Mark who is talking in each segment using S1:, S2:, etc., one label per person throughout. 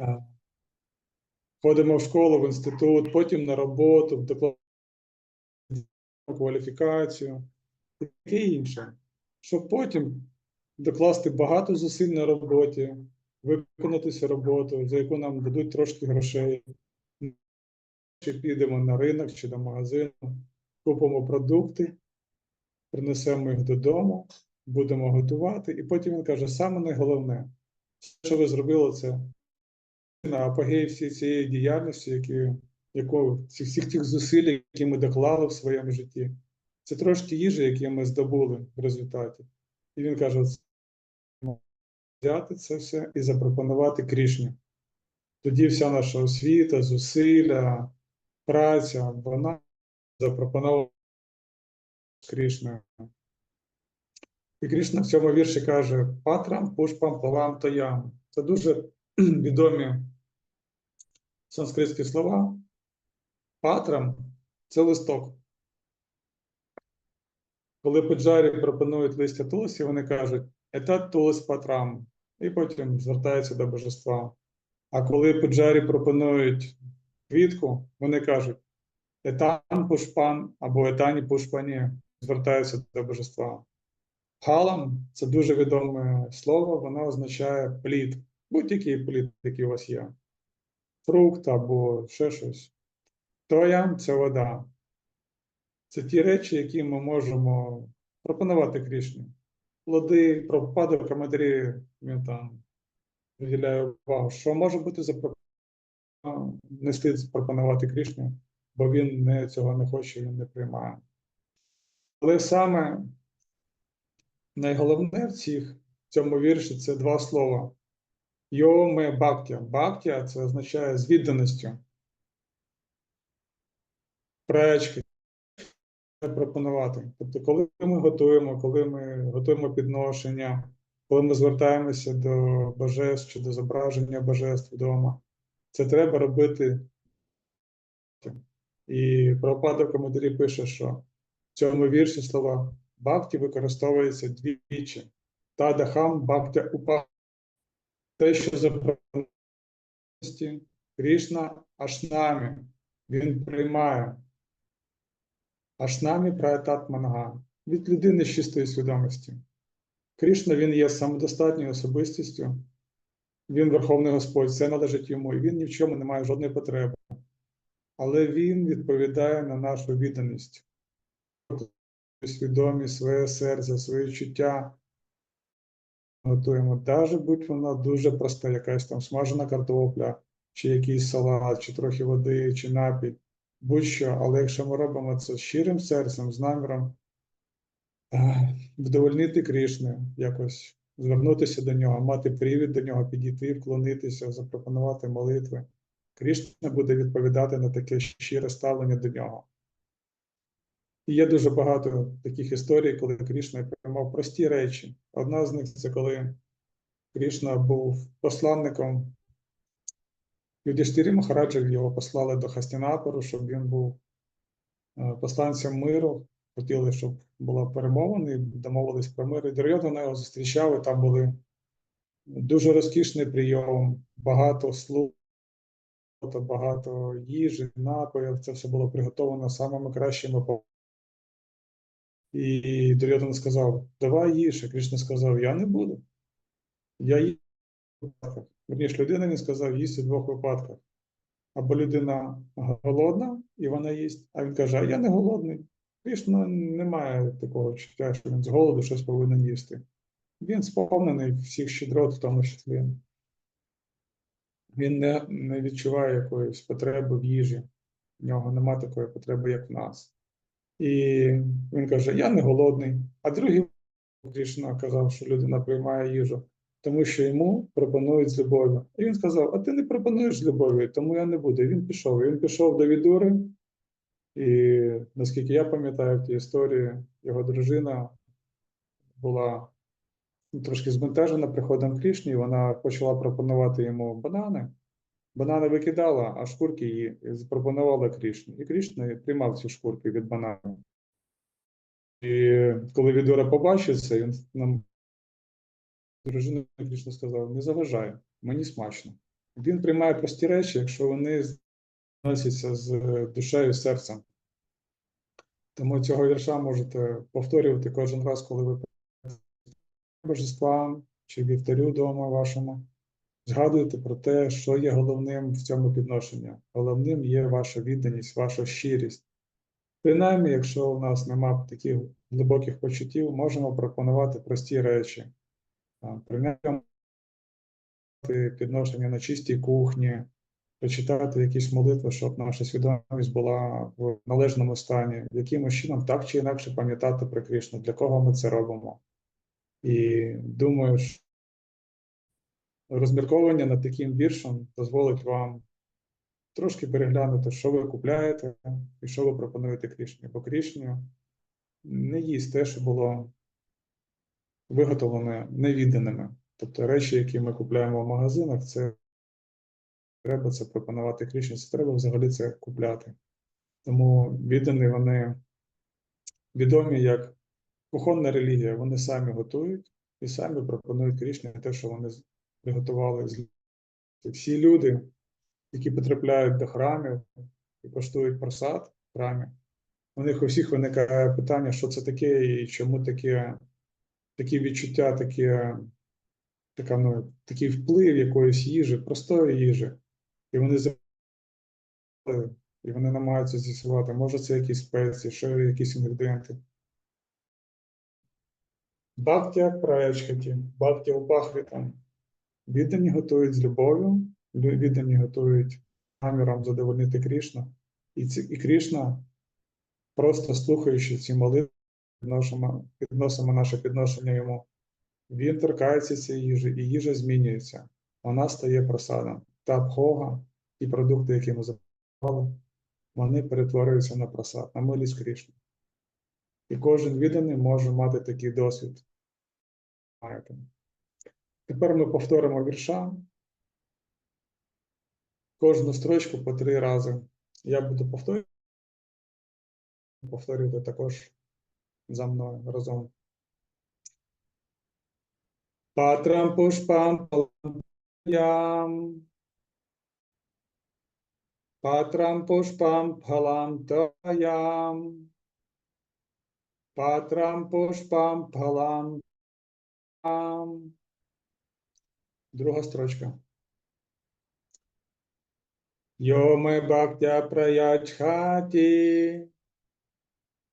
S1: Е, Ходимо в школу, в інститут, потім на роботу, докладаємо кваліфікацію і таке інше. Щоб потім докласти багато зусиль на роботі, виконати цю роботу, за яку нам дадуть трошки грошей. Чи підемо на ринок чи до магазину, купимо продукти, принесемо їх додому, будемо готувати. І потім він каже: саме найголовне, що ви зробили це на апогеї всієї цієї діяльності, які, яку, всіх, тих зусиль, які ми доклали в своєму житті. Це трошки їжі, які ми здобули в результаті. І він каже: взяти це все і запропонувати Крішні. Тоді вся наша освіта, зусилля, праця, вона запропонована Крішною. І Крішна в цьому вірші каже: Патрам, пушпам, палам, тоям. Це дуже відомі санскритські слова. Патрам це листок. Коли пуджарі пропонують листя тулосі, вони кажуть етат тулос патрам, і потім звертаються до божества. А коли пуджарі пропонують квітку, вони кажуть етан пушпан або етані пушпані, звертаються до божества. Халам це дуже відоме слово, воно означає плід, будь-який плід, який у вас є. Фрукт або ще щось. Тоям це вода. Це ті речі, які ми можемо пропонувати Крішні. Плоди, пропади в коментарі він там виділяє увагу, що може бути запропоновано, не слід запропонувати Крішні, бо він не, цього не хоче, він не приймає. Але саме найголовне в цих, в цьому вірші це два слова. Йоме бактя. Бактя це означає з відданістю. Пречки пропонувати. Тобто, коли ми готуємо, коли ми готуємо підношення, коли ми звертаємося до божеств чи до зображення божеств вдома, це треба робити. І Прабхупада в коментарі пише, що в цьому вірші слова бхакті використовується двічі. Тадахам бхактя упа. Те, що запропонує Крішна Ашнамі, він приймає. Ашнамі праятат манга від людини з чистої свідомості. Крішна він є самодостатньою особистістю, він Верховний Господь, це належить йому, і він ні в чому не має жодної потреби. Але він відповідає на нашу відданість, свідомість, своє серце, свої чуття. Готуємо, навіть будь вона дуже проста, якась там смажена картопля, чи якийсь салат, чи трохи води, чи напій будь-що, але якщо ми робимо це щирим серцем, з наміром е, вдовольнити Крішни, якось звернутися до нього, мати привід до нього, підійти, вклонитися, запропонувати молитви, Крішна буде відповідати на таке щире ставлення до нього. І є дуже багато таких історій, коли Крішна приймав прості речі. Одна з них це коли Крішна був посланником Юдіштирі Махараджа його послали до Хастінапору, щоб він був е, посланцем миру. Хотіли, щоб була перемовина, домовились про мир. І Дурйодана його зустрічав, і там були дуже розкішний прийом, багато слуг, багато їжі, напоїв. Це все було приготовано самими кращими. І Дурйодан сказав: Давай їж. А Кришна сказав: Я не буду. Я їм. Верніше, людина він сказав, їсть у двох випадках. Або людина голодна, і вона їсть, а він каже, я не голодний. Кришна немає такого чуття, що він з голоду щось повинен їсти. Він сповнений всіх щедрот, в тому числі. Він не, не відчуває якоїсь потреби в їжі. В нього немає такої потреби, як в нас. І він каже: Я не голодний. А другий Кришна казав, що людина приймає їжу тому що йому пропонують з любов'ю. І він сказав: А ти не пропонуєш з любов'ю, тому я не буду. І він пішов. І він пішов до Відури, і наскільки я пам'ятаю в тій історії, його дружина була трошки збентежена приходом Крішні, вона почала пропонувати йому банани. Банани викидала, а шкурки її запропонувала Крішні. І Крішна приймав ці шкурки від бананів. І коли Відура побачив це, він нам Дружина Крішна сказала: не заважай, мені смачно. Він приймає прості речі, якщо вони зносяться з душею, серцем. Тому цього вірша можете повторювати кожен раз, коли ви божествам чи вівтарю вдома вашому. Згадуйте про те, що є головним в цьому підношенні. Головним є ваша відданість, ваша щирість. Принаймні, якщо у нас немає таких глибоких почуттів, можемо пропонувати прості речі. Прийняти підношення на чистій кухні, прочитати якісь молитви, щоб наша свідомість була в належному стані, якимось чином так чи інакше пам'ятати про Кришну, для кого ми це робимо. І думаю, що розмірковування над таким віршем дозволить вам трошки переглянути, що ви купляєте і що ви пропонуєте Крішні. Бо Крішні не їсть те, що було виготовлене невідданими. Тобто речі, які ми купляємо в магазинах, це треба це пропонувати Крішні, це треба взагалі це купляти. Тому віддані вони відомі як кухонна релігія, вони самі готують і самі пропонують Крішні те, що вони приготували з всі люди, які потрапляють до храмів і коштують просад в храмі, у них у всіх виникає питання, що це таке і чому таке, такі відчуття, таке, така, ну, такий вплив якоїсь їжі, простої їжі. І вони і вони намагаються з'ясувати, може це якісь спеції, ще якісь інгредієнти. Бхактя праячхаті, бхактя упахвітам. Віддані готують з любов'ю, віддані готують наміром задовольнити Крішну. І, ці, і Крішна, просто слухаючи ці молитви, підносимо, наше підношення йому. Він торкається цієї їжі, і їжа змінюється. Вона стає просадом. Та бхога, ті продукти, які ми запропонували, вони перетворюються на просад, на милість Крішни. І кожен відданий може мати такий досвід. Тепер ми повторимо вірша. Кожну строчку по три рази. Я буду повторювати. Повторювати також за мною разом. Патрам пушпам палам Патрам пушпам палам таям Патрам пушпам палам. Друга строчка. Йоме бхактя праячхати.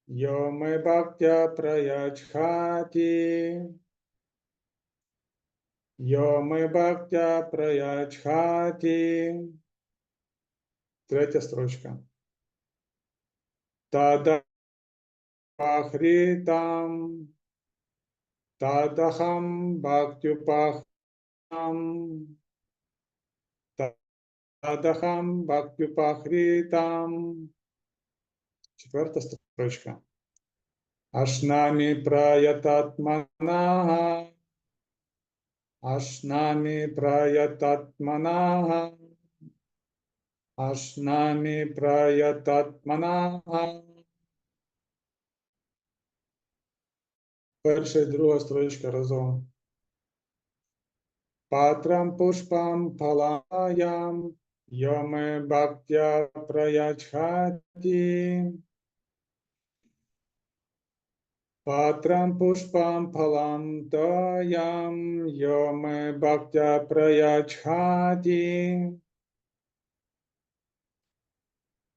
S1: Йоме бхактя праячхати. Йоме бхактя праячхати. Третя строчка. Тада пахритам. Тадахам бхактюпахам. Тадахам бхактюпахритам. Четверта строчка. Ашнами праятатмана. Ашнами праятатмана. Ашнами праятатмана. Перша і друга строчка разом. Патрам пушпам палаям, йоме бхактя праячхати. Патрам пушпам палам таям, йоме бхактя праячхати.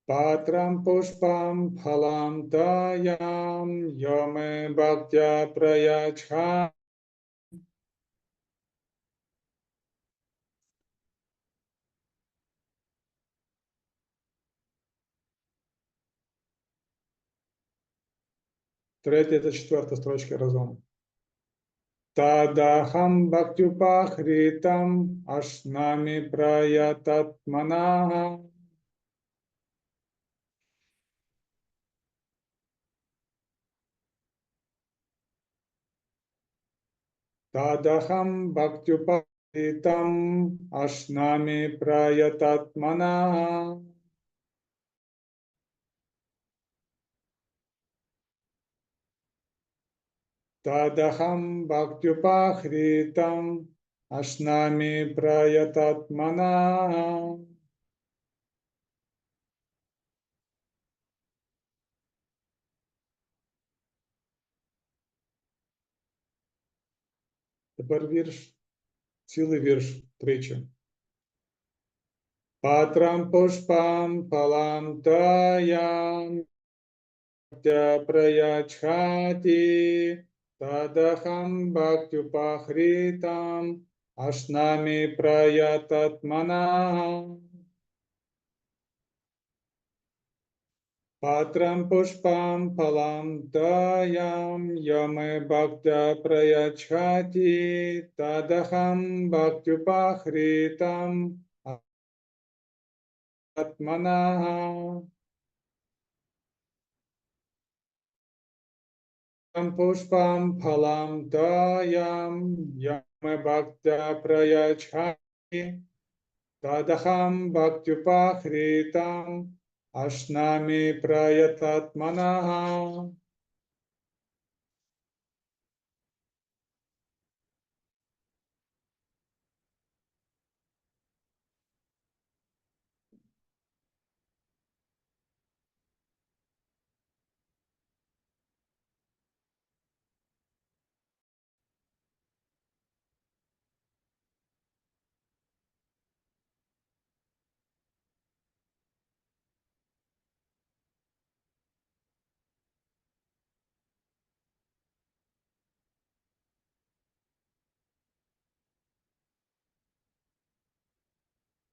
S1: Патрам пушпам палам таям, йоме бхактя праячхати. Третя та четверта строчки разом. Тадахам бхактюпахритам ашнами праятатмана. Тадахам бхактюпахритам ашнами праятатмана. Тадахам бхактюпахритам Ашнамі праятатмана. Тепер вірш, цілий вірш тричі. Патрам пушпам палам таям праячхати тадахам бхактюпахритам ашнами праятатмана. Патрам пушпам палам таям яме бхактя праячхати тадахам бхактюпахритам атмана. Пам пушпам палам таям яме бхактя праячхати тадахам бхактюпахритам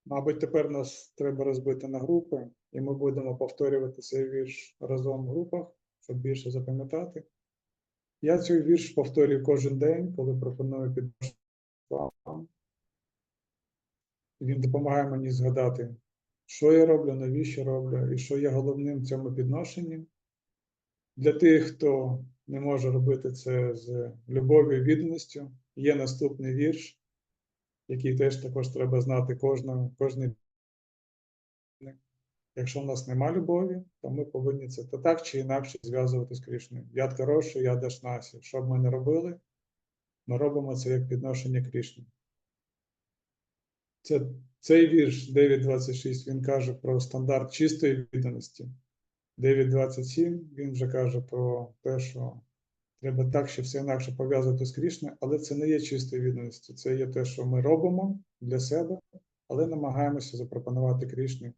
S1: Мабуть, тепер нас треба розбити на групи, і ми будемо повторювати цей вірш разом в групах, щоб більше запам'ятати. Я цей вірш повторюю кожен день, коли пропоную під вам. Він допомагає мені згадати, що я роблю, навіщо роблю, і що є головним в цьому підношенні. Для тих, хто не може робити це з любов'ю і відданістю, є наступний вірш який теж також треба знати кожного, кожний. Якщо в нас нема любові, то ми повинні це то так чи інакше зв'язувати з Крішною. Яд хороший, я дашнасі. Що б ми не робили, ми робимо це як підношення Крішні. Це, цей вірш 9.26 він каже про стандарт чистої відданості. 9.27 він вже каже про те, що Треба так, що все інакше пов'язувати з Крішною, але це не є чистою відданості. Це є те, що ми робимо для себе, але намагаємося запропонувати Крішні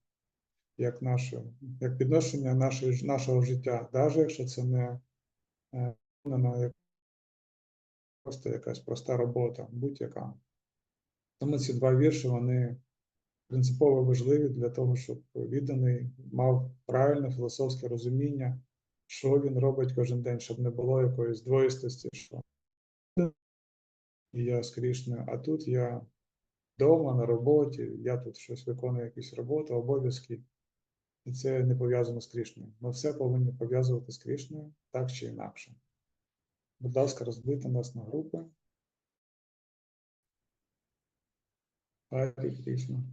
S1: як наше, як підношення нашої, нашого життя, навіть якщо це не, е, як просто якась проста робота, будь-яка. Тому ці два вірші вони принципово важливі для того, щоб відданий мав правильне філософське розуміння що він робить кожен день, щоб не було якоїсь двоїстості, що я з Крішною, а тут я вдома, на роботі, я тут щось виконую якусь роботу, обов'язки, і це не пов'язано з Крішною. Ми все повинні пов'язувати з Крішною так чи інакше. Будь ласка, розбити нас на групи. Харі Крішна.